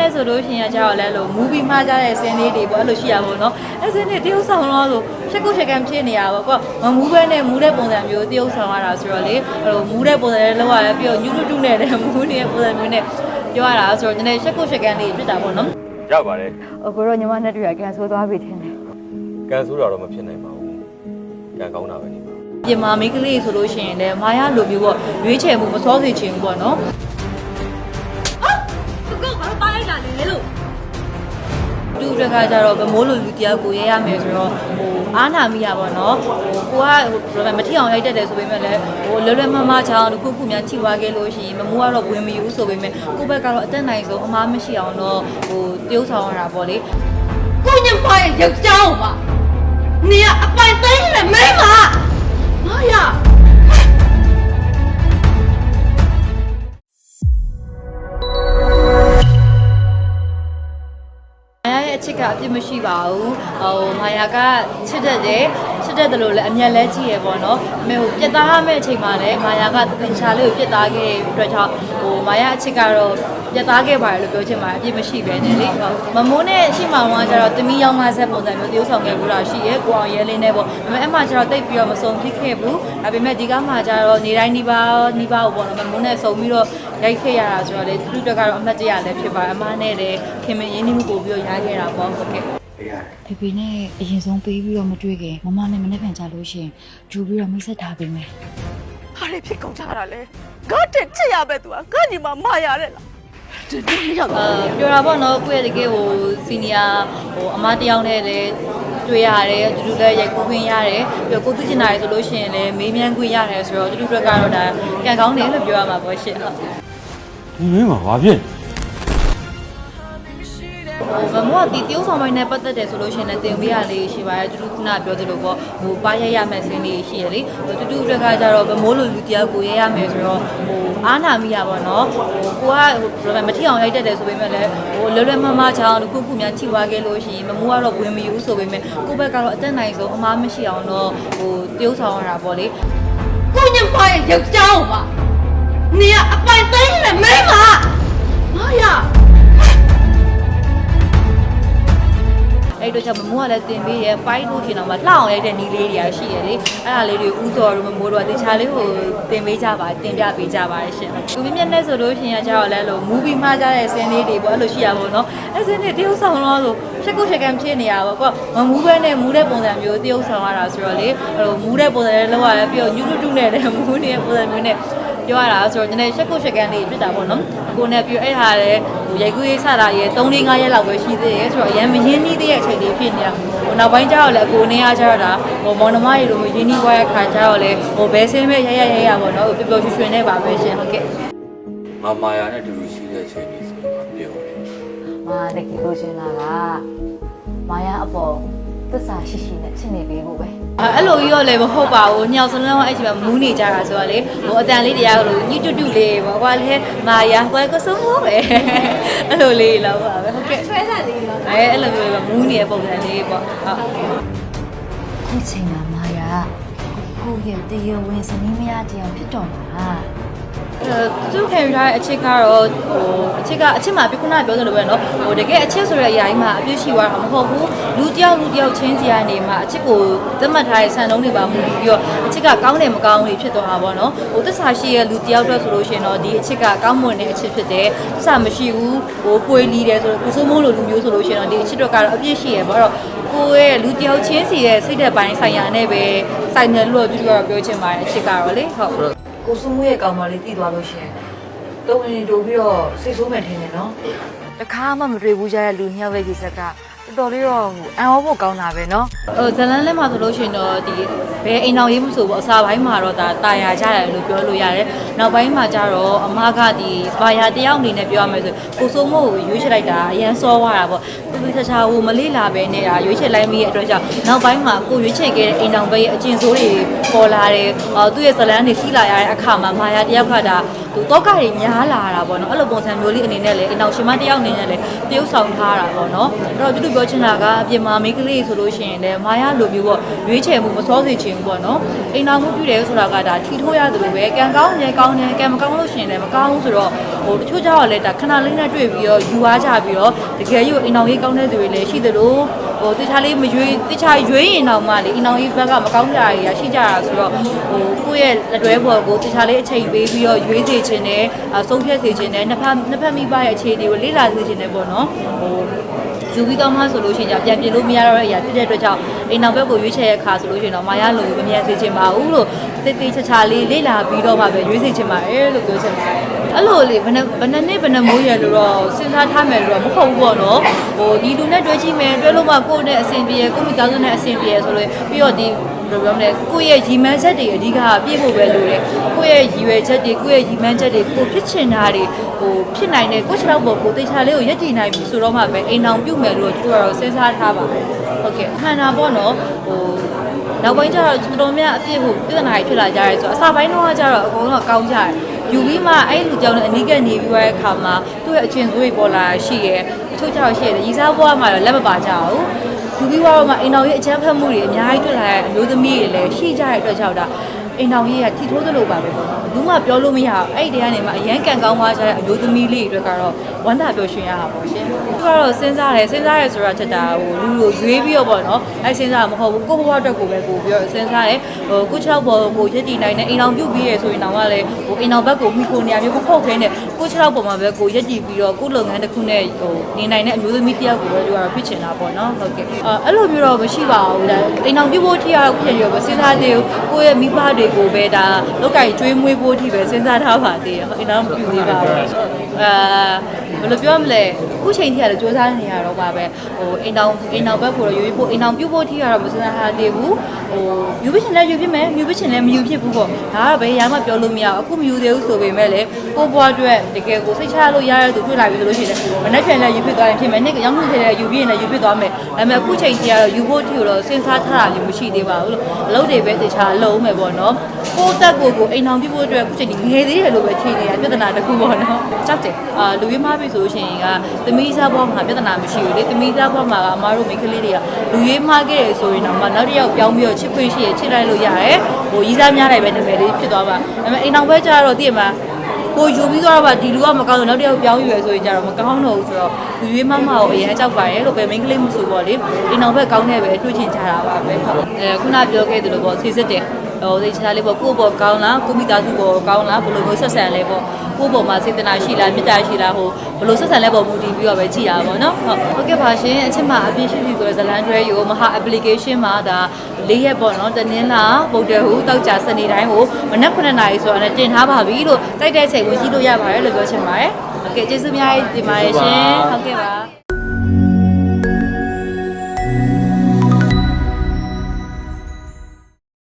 နဲ့ဆိုလို့ရှိရင်ကကြောက်လဲလို့ movie မှာကြတဲ့ဆင်းလေးတွေပေါ့အဲ့လိုရှိရပါတော့။အဲ့ဆင်းလေးတရုပ်ဆောင်တော့ဆိုချက်ကုတ်ချက်ကန်ဖြစ်နေရပါပေါ့။မမူးပဲနဲ့မူးတဲ့ပုံစံမျိုးတရုပ်ဆောင်ရတာဆိုတော့လေဟိုမူးတဲ့ပုံစံလေးလောက်ရတယ်ပြီးတော့ညူတူတူနဲ့လည်းမူးနေတဲ့ပုံစံမျိုးနဲ့ပြောရတာဆိုတော့နည်းနည်းချက်ကုတ်ချက်ကန်လေးဖြစ်တာပေါ့နော်ရပါတယ်။အကိုတော့ညီမနဲ့တွေ့ရကန်ဆိုးသွားပြီထင်တယ်ကန်ဆိုးတာတော့မဖြစ်နိုင်ပါဘူးကန်ကောင်းတာပဲနေပါ။ပြင်မာမိန်းကလေးဆိုလို့ရှိရင်လည်းမာယာလိုမျိုးပေါ့ရွေးချယ်မှုမစောစေချင်ဘူးပေါ့နော်။ သူ့တက်ကကြတော့ဗမိုးလိုလူတယောက်ကိုရဲရမယ်ဆိုတော့ဟိုအားနာမိရပါတော့ဟိုကိုကဟိုမထီအောင်ရိုက်တတ်တယ်ဆိုပေမဲ့လည်းဟိုလွယ်လွယ်မမချောင်းတစ်ခုခုများထိသွားခဲ့လို့ရှိရင်မမိုးကတော့ဝင်မယူဆိုပေမဲ့ကိုယ့်ဘက်ကတော့အသက်နိုင်ဆုံးအမားမရှိအောင်တော့ဟိုတရုပ်ဆောင်ရတာပေါ့လေကိုညမရဲ့ယောက်ျားပါနေရအပိုင်သိမ်းနေမဲမမာယာ မရှိပါဘူးဟိုမာယာကချစ်တတ်တယ် ချစ်တတ်တယ်လို့လည်းအမျက်လဲကြည့်ရပေါ့နော်အမေဟိုပြတ်သားရမယ့်အချိန်မှာလည်းမာယာကသင်္ချာလေးကိုပြတ်သားခဲ့တဲ့အတွက်ကြောင့်ဟိုမာယာအချစ်ကတော့ပြတ်သားခဲ့ပါတယ်လို့ပြောချင်ပါတယ်အပြစ်မရှိပဲနဲ့လေဟုတ်မမိုးနဲ့ရှိမောင်ကကျတော့တမီရောက်မှဆက်ပုံစံမျိုးတရုပ်ဆောင်ခဲ့ဘူးတာရှိရဲကိုအောင်ရဲလေးနဲ့ပေါ့ဒါပေမဲ့အမှကျတော့တိတ်ပြီးတော့မစုံဖြစ်ခဲ့ဘူးဒါပေမဲ့ဒီကမှကျတော့နေတိုင်းနှီးပါနှီးပါပေါ့နော်မမိုးနဲ့စုံပြီးတော့ရိုက်ခဲ့ရတာဆိုတော့လေသူတို့ကတော့အမှတ်တရလည်းဖြစ်ပါတယ်အမနဲ့လည်းခင်မင်းရင်းနှီးမှုပို့ပြီးတော့ရခဲ့တာပေါ့ဟုတ်ကဲ့ ဖေဖေနဲ့အရင်ဆုံးပေးပြီးတော့မတွေ့ခင်မမနဲ့မနေ့ပြန်ကြလို့ရှရင်ဂျူပြီးတော့မိတ်ဆက်ထားပေးမယ်ဟာလေဖြစ်ကုန်ကြတာလေငါတက်ချစ်ရပဲသူကငါညီမမာယာတဲ့လားဒီဒီရောက်အာပြောတာပေါ့နော်ကိုယ့်ရဲ့တကယ်ဟိုစီနီယာဟိုအမတစ်ယောက်နဲ့လည်းတွေ့ရတယ်အတူတူလည်းရိုက်ကူးခွင့်ရတယ်ပြီးတော့ကိုသူကျင်တာရဆိုလို့ရှိရင်လည်းမေးမြန်းခွင့်ရတယ်ဆိုတော့အတူတူအတွက်ကတော့ဒါကံကောင်းတယ်လို့ပြောရမှာပေါ့ရှင်ဟုတ် ဒီမင်းမှာဘာဖြစ် ဟိုမမိုးကဒီတရုပ်ဆောင်ပိုင်းနဲ့ပတ်သက်တယ်ဆိုလို့ရှိရင်လည်းတင်ပေးရလေးရှိပါတယ်တူတူခုနပြောသလိုပေါ့ဟိုပါရရမဲ့ဆင်းလေးရှိရလေဟိုတူတူအတွက်ကကြတော့ဗမိုးလိုလူတယောက်ကိုရဲရမယ်ဆိုတော့ဟိုအားနာမိရပါတော့ဟိုကိုကဟိုမထီအောင်ရိုက်တတ်တယ်ဆိုပေမဲ့လည်းဟိုလွယ်လွယ်မမချောင်းတစ်ခုခုများထိသွားခဲ့လို့ရှိရင်မမိုးကတော့ဝင်မယူဆိုပေမဲ့ကိုယ့်ဘက်ကတော့အသက်နိုင်ဆုံးအမားမရှိအောင်တော့ဟိုတရုပ်ဆောင်ရတာပေါ့လေကိုညမရဲ့ယောက်ျားပါနေရအပိုင်သိမ်းနေမဲမမာ အဲ့တို့ကြောင့်မမိုးကလည်းတင်ပေးရဲပိုက်လို့ရှင်တော့မှလှအောင်ရိုက်တဲ့နီးလေးတွေကရှိရလေအဲ့ဒါလေးတွေဥစော်တို့မမိုးတို့ကတခြားလေးကိုတင်ပေးကြပါတင်ပြပေးကြပါတယ်ရှင်သူမြင့်နဲ့ဆိုလို့ရှင်ကကြောက်လဲလို့ movie မှာကြတဲ့ဆင်းလေးတွေပေါ့အဲ့လိုရှိရပါတော့အဲ့ဆင်းလေးတရုပ်ဆောင်တော့ဆိုချက်ကုတ်ချက်ကန်ဖြစ်နေရပါပေါ့မမူးပဲနဲ့မူးတဲ့ပုံစံမျိုးတရုပ်ဆောင်ရတာဆိုတော့လေဟိုမူးတဲ့ပုံစံလေးလောက်ရတယ်ပြီးတော့ညူတူတူနဲ့လည်းမူးနေတဲ့ပုံစံမျိုးနဲ့ ပြောရတာဆိုတော့နည်းနည်းချက်ကုတ်ချက်ကန်လေးဖြစ်တာပေါ့နော်ကိုနဲ့ပြီးအဲ့ဟာလည်းဟိုရိုက်ကူးရေးစတာရဲ့3 4 5ရက်လောက်ပဲရှိသေးတယ်ဆိုတော့အရင်မရင်းနှီးသေးတဲ့အချိန်လေးဖြစ်နေတာဟိုနောက်ပိုင်းကျတော့လည်းကိုနေရကျတော့ဒါဟိုမောင်နှမရေလိုမျိုးရင်းနှီးသွားတဲ့ခါကျတော့လေဟိုဘဲဆင်းမဲ့ရရရရပေါ့နော်ဟိုပျော်ပျော်ရွှင်ရွှင်နဲ့ပါပဲရှင်ဟုတ်ကဲ့မမာယာနဲ့တူတူရှိတဲ့အချိန်ကြီးဆိုတော့ပြောတယ်မာတကယ်လို့ရှင်လာကမာယာအပေါ် သစ္စာရှိရှိနဲ့ချစ်နေပေးဖို့ပဲအဲ့လိုကြီးတော့လည်းမဟုတ်ပါဘူးညောင်စလုံးကအဲ့ချိန်မှာမူးနေကြတာဆိုတော့လေဟိုအတန်လေးတရားလို့ညှိတူတူလေးပေါ့ကွာလေမာယာကွာကစုံလို့ပဲအဲ့လိုလေးလောက်ပါပဲဟုတ်ကဲ့ဆွဲစားသေးလို့အဲအဲ့လိုမျိုးပဲမူးနေတဲ့ပုံစံလေးပေါ့ဟုတ်ခုချိန်မှာမာယာကိုယ့်ရဲ့တရားဝင်စနီးမယားတရားဖြစ်တော်မှာအဲ သူခံယူထားတဲ့အချစ်ကတော့ဟိုအချစ်ကအချစ်မှာပြခုနကပြောသလိုပဲเนาะဟိုတကယ်အချစ်ဆိုတဲ့အရာကြီးမှာအပြည့်ရှိသွားတာမဟုတ်ဘူးလူတယောက်လူတယောက်ချင်းစီကနေမှာအချစ်ကိုသတ်မှတ်ထားတဲ့စံနှုန်းတွေပါမူတည်ပြီးတော့အချစ်ကကောင်းတယ်မကောင်းဘူးဖြစ်သွားတာပေါ့เนาะဟိုသစ္စာရှိရဲ့လူတယောက်တော့ဆိုလို့ရှိရင်တော့ဒီအချစ်ကကောင်းမွန်တဲ့အချစ်ဖြစ်တယ်သစ္စာမရှိဘူးဟိုပွေလီတယ်ဆိုတော့ကိုစိုးမိုးလိုလူမျိုးဆိုလို့ရှိရင်တော့ဒီအချစ်တော့ကတော့အပြည့်ရှိရဲ့ပေါ့တော့ကိုယ့်ရဲ့လူတယောက်ချင်းစီရဲ့စိတ်သက်ပိုင်းဆိုင်ရာနဲ့ပဲဆိုင်တယ်လို့ပြောတော့ပြောချင်ပါတယ်အချစ်ကတော့လေဟုတ် ကိုစုမှုရဲ့ကောင်မလေးတည်သွားလို့ရှင်တုံးရင်တိုးပြီးတော့စိတ်ဆိုးမယ်ထင်တယ်နော်တခါမှမတွေ့ဘူးကြတဲ့လူညောက်ရဲ့ကိစ္စက တော်တော်လေးတော့အံ့ဩဖို့ကောင်းတာပဲနော်ဟိုဇလန်းလက်မှာဆိုလို့ရှိရင်တော့ဒီဘယ်အိမ်အောင်ရေးမှုဆိုပေါ့အစာပိုင်းမှာတော့ဒါတာယာကြတယ်လို့ပြောလို့ရတယ်။နောက်ပိုင်းမှာကျတော့အမကဒီဘာယာတယောက်အနေနဲ့ပြောရမယ်ဆိုကိုစိုးမို့ကိုရွေးချယ်လိုက်တာအရန်စောသွားတာပေါ့။သူသူချာချာဟိုမလေးလာပဲနေတာရွေးချယ်လိုက်မိရဲ့အတွက်ကြောင့်နောက်ပိုင်းမှာကိုရွေးချယ်ခဲ့တဲ့အိမ်အောင်ဘဲရဲ့အကျင့်ဆိုးတွေပေါ်လာတယ်။အော်သူ့ရဲ့ဇလန်းတွေစီးလာရတဲ့အခါမှာမာယာတယောက်ကဒါသူတောကတွေများလာတာပေါ့နော်အဲ့လိုပုံစံမျိုးလေးအနေနဲ့လေအိမ်အောင်ရှင်မတစ်ယောက်အနေနဲ့လေတရုပ်ဆောင်ထားတာပေါ့နော်အဲ့တော့သူတို့ပြောချင်တာကအပြင်မှာမိန်းကလေးဆိုလို့ရှိရင်လည်းမာယာလိုမျိုးပေါ့ရွေးချယ်မှုမစောစေချင်ဘူးပေါ့နော်အိမ်အောင်မှုပြုတယ်ဆိုတာကဒါထီထိုးရတယ်လို့ပဲကံကောင်းတယ်ကောင်းတယ်ကံမကောင်းလို့ရှိရင်လည်းမကောင်းဘူးဆိုတော့ဟိုတချို့ကြောက်လည်းဒါခဏလေးနဲ့တွေ့ပြီးတော့ယူအားကြပြီးတော့တကယ်ယူအိမ်အောင်ရေးကောင်းတဲ့သူတွေလည်းရှိသလို ဟိုတခြားလေးမရွေးတခြားရွေးရင်တော့မှလေအိမ်အောင်ရေးဘက်ကမကောင်းကြရရှိကြတာဆိုတော့ဟိုကိုယ့်ရဲ့လက်တွဲပေါ်ကိုတခြားလေးအချိန်ပေးပြီးတော့ရွေးစေချင်တယ်အဆုံးဖြတ်စေချင်တယ်နှစ်ဖက်နှစ်ဖက်မိဘရဲ့အခြေအနေကိုလေ့လာစေချင်တယ်ပေါ့နော်ဟိုယူပြီးတော့မှဆိုလို့ရှိရင်じゃပြန်ပြင်လို့မရတော့တဲ့အရာဖြစ်တဲ့အတွက်ကြောင့်အိမ်နောက်ဘက်ကိုရွေးချယ်ရခါဆိုလို့ရှိရင်တော့မာယာလိုမမြန်စေချင်ပါဘူးလို့တိတ်တိတ်ချာချာလေးလေ့လာပြီးတော့မှပဲရွေးစေချင်ပါတယ်လို့ပြောချင်ပါတယ် အဲ့လိုလေဘယ်နှဘယ်နှနှစ်ဘယ်နှမိုးရလို့တော့စဉ်းစားထားမယ်လို့တော့မဟုတ်ဘူးပေါ့နော်ဟိုဒီလူနဲ့တွဲကြည့်မယ်တွဲလို့မှကိုယ့်နဲ့အဆင်ပြေကိုယ့်မိသားစုနဲ့အဆင်ပြေဆိုလို့ပြီးတော့ဒီဘယ်လိုပြောမလဲကိုယ့်ရဲ့ရည်မှန်းချက်တွေအဓိကပြည့်ဖို့ပဲလိုတယ်ကိုယ့်ရဲ့ရည်ရွယ်ချက်တွေကိုယ့်ရဲ့ရည်မှန်းချက်တွေကိုဖြစ်ချင်တာတွေဟိုဖြစ်နိုင်တဲ့ကိုယ့်ခြေထောက်ပေါ်ကိုတေချာလေးကိုရက်တည်နိုင်ပြီဆိုတော့မှပဲအိမ်အောင်ပြုတ်မယ်လို့တို့ကတော့စဉ်းစားထားပါတယ်ဟုတ်ကဲ့မှန်တာပေါ့နော်ဟိုနောက်ပိုင်းကျတော့တော်တော်များအပြည့်ဟိုပြဿနာတွေဖြစ်လာကြရဲဆိုတော့အစပိုင်းတော့ကျတော့အကုန်လုံးကကောင်းကြတယ် ယူပြီးမှအဲ့လူကြောင့်လည်းအနိကနေပြီးရတဲ့အခါမှာသူ့ရဲ့အချင်းစိုးတွေပေါ်လာရှိရဲအချို့ကျတော့ရှိရတယ်ရီစားဘွားမှာတော့လက်မပါကြဘူးယူပြီးတော့မှအိမ်တော်ရဲ့အချမ်းဖက်မှုတွေအများကြီးတွေ့လာတဲ့အမျိုးသမီးတွေလည်းရှိကြတဲ့အတွက်ကြောင့်ဒါ အိမ်တော်ကြီးကထီထိုးသလိုပါပဲပေါ့နော်ဘူးမှပြောလို့မရဘူးအဲ့ဒီတည်းကနေမှအရန်ကန်ကောင်းသွားကြတဲ့အမျိုးသမီးလေးတွေအတွက်ကတော့ဝမ်းသာပျော်ရွှင်ရတာပေါ့ရှင်သူကတော့စဉ်းစားတယ်စဉ်းစားရဲဆိုတာချက်တာဟိုလူလူရွေးပြီးတော့ပေါ့နော်အဲ့စဉ်းစားမှာမဟုတ်ဘူးကိုယ့်ဘဝအတွက်ကိုပဲကိုပြီးတော့စဉ်းစားတယ်ဟိုကိုချောက်ပေါ်ကိုရက်တည်နိုင်တဲ့အိမ်တော်ပြုတ်ပြီးရဆိုရင်တော့ကလည်းဟိုအိမ်တော်ဘက်ကိုမိခိုနေရမျိုးမဟုတ်ခဲနဲ့ကိုချောက်ပေါ်မှာပဲကိုရက်တည်ပြီးတော့ကိုလုပ်ငန်းတစ်ခုနဲ့ဟိုနေနိုင်တဲ့အမျိုးသမီးတစ်ယောက်ကိုပဲသူကတော့ဖြစ်ချင်တာပေါ့နော်ဟုတ်ကဲ့အဲ့လိုမျိုးတော့မရှိပါဘူးဒါအိမ်တော်ပြုတ်ဖို့ထိရတော့ဖြစ်ရပဲစဉ်းစားသေးဘူးကိုယ့်ရဲ့မိဘတွေကိုပဲဒါလောက်ကင်ကျွေးမွေးဖို့ထိပဲစဉ်းစားထားပါသေးတယ်အိမ်တော်မပြုတ်သေးပါဘူးအာ ဘယ်လိုပြောမလဲအခုချိန်ထိကတော့စူးစမ်းနေရတော့ပါပဲဟိုအိမ်တော်အိမ်တော်ဘက်ကိုတော့ရွေးဖို့အိမ်တော်ပြုတ်ဖို့ထိရတော့မစဉ်းစားထားသေးဘူးဟိုယူပချင်လဲယူဖြစ်မယ်ယူပချင်လဲမယူဖြစ်ဘူးပေါ့ဒါကတော့ဘယ်ရမှပြောလို့မရဘူးအခုမယူသေးဘူးဆိုပေမဲ့လေကိုဘွားအတွက်တကယ်ကိုစိတ်ချလို့ရတဲ့သူတွေ့လာပြီဆိုလို့ရှိရင်မနှက်ပြန်လဲယူဖြစ်သွားရင်ဖြစ်မယ်နှစ်ရောင်းမှုထဲယူပြီးရင်လည်းယူဖြစ်သွားမယ်ဒါပေမဲ့အခုချိန်ထိကတော့ယူဖို့ထိကိုတော့စဉ်းစားထားတာမျိုးမရှိသေးပါဘူးလို့အလုပ်တွေပဲတခြားအလုပ်မယ်ပေါ့နော်ကိုယ့်တက်ကိုကိုအိမ်တော်ပြုတ်ဖို့အတွက်အခုချိန်ဒီငယ်သေးတယ်လို့ပဲထင်နေတာပြဿနာတစ်ခုပေါ့နော်ကြောက်တယ်အာလူရင်းမပြီဆိုလို့ရှိရင်ကသမီးစားဘွားမှာပြဿနာမရှိဘူးလေသမီးစားဘွားမှာကအမားတို့မိန်းကလေးတွေကလူရင်းမခဲ့တယ်ဆိုရင်တော့မှနောက်တစ်ယောက်ပြောင်းပြီးတော့ချစ်ခွင့်ရှိရချစ်လိုက်လို့ရတယ်ဟိုရီးစားများတယ်ပဲနာမည်လေးဖြစ်သွားပါဒါပေမဲ့အိမ်တော်ပဲကြတော့တည့်မှာကိုယူပြီးသွားတော့ဗာဒီလူကမကောင်းတော့နောက်တစ်ယောက်ပြောင်းယူရဆိုရင်ကြတော့မကောင်းတော့ဘူးဆိုတော့လူရွေးမမကိုအရင်ကြောက်ပါရဲ့လို့ပဲမိန်းကလေးမဆိုပေါ့လေအိမ်တော်ဘက်ကောင်းတဲ့ပဲတွေ့ချင်ကြတာပါပဲဟုတ်အဲခုနပြောခဲ့သလိုပေါ့စီစစ်တယ် ဟိုသိချာလေးပေါ့ကိုယ့်ဘောကောင်းလားကိုမိသားစုဘောကောင်းလားဘယ်လိုမျိုးဆက်ဆံလဲပေါ့ကိုယ့်ဘောမှာစေတနာရှိလားမေတ္တာရှိလားဟိုဘယ်လိုဆက်ဆံလဲပေါ့မူတည်ပြီးတော့ပဲကြည်ရပါပေါ့နော်ဟုတ်ဟုတ်ကဲ့ပါရှင်အချက်မှာအပြည့်ရှိပြီဆိုတော့ဇလန်တွဲယူမဟာ application မှာဒါ၄ရက်ပေါ့နော်တနင်္လာဗုဒ္ဓဟူတောက်ကြစနေတိုင်းကိုမနက်9နာရီဆိုတော့လည်းတင်ထားပါပြီလို့တိုက်တဲ့ချိန်ဝင်ကြည့်လို့ရပါတယ်လို့ပြောချင်ပါတယ်ဟုတ်ကဲ့ကျေးဇူးများတင်ပါတယ်ရှင်ဟုတ်ကဲ့ပါ